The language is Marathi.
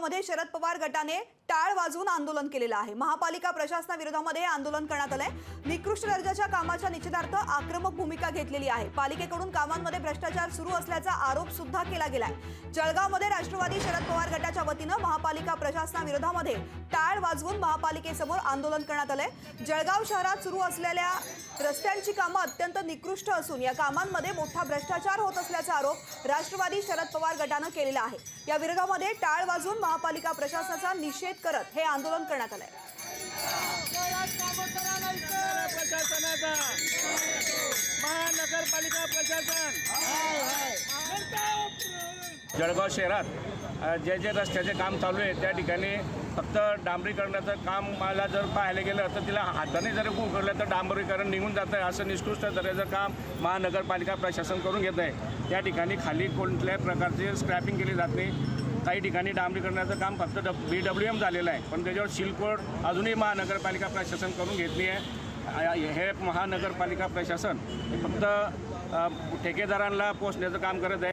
जळगावमध्ये शरद पवार गटाने टाळ वाजवून आंदोलन केलेलं आहे. महापालिका प्रशासनाविरोधामध्ये आंदोलन करण्यात आलंय. निकृष्ट दर्जाच्या कामाच्या निषेधार्थ आक्रमक भूमिका घेतलेली आहे. पालिकेकडून कामांमध्ये भ्रष्टाचार सुरू असल्याचा आरोप सुद्धा केला गेलाय. जळगावमध्ये राष्ट्रवादी शरद पवार गटाच्या वतीनं महापालिका प्रशासनाविरोधामध्ये टाळ वाजवून महापालिकेसमोर आंदोलन करण्यात आलंय. जळगाव शहरात सुरू असलेल्या रस्त्यांची कामं अत्यंत निकृष्ट असून या कामांमध्ये मोठा भ्रष्टाचार होत असल्याचा आरोप राष्ट्रवादी शरद पवार गटानं केलेला आहे. या विरोधामध्ये टाळ वाजून महापालिका प्रशासनाचा निषेध करत हे आंदोलन करण्यात आलंय. जळगाव शहरात जे जे रस्त्याचे काम चालू आहे त्या ठिकाणी फक्त डांबरीकरणाचं काम मला जर पाहायला गेलं तर तिला हाताने जर उघडलं तर डांबरीकरण निघून जातं आहे असं निष्कृष्ट दर्जाचं काम महानगरपालिका प्रशासन करून घेत आहे त्या ठिकाणी खाली कोणत्याही प्रकारचे स्क्रॅपिंग केली जात नाही. काही ठिकाणी डांबरीकरणाचं काम फक्त डब बी डब्ल्यू एम झालेलं आहे. पण त्याच्यावर शिलकोड अजूनही महानगरपालिका प्रशासन करून घेतली आहे. हे महानगरपालिका प्रशासन हे फक्त ठेकेदारांना पोचण्याचं काम करत आहे.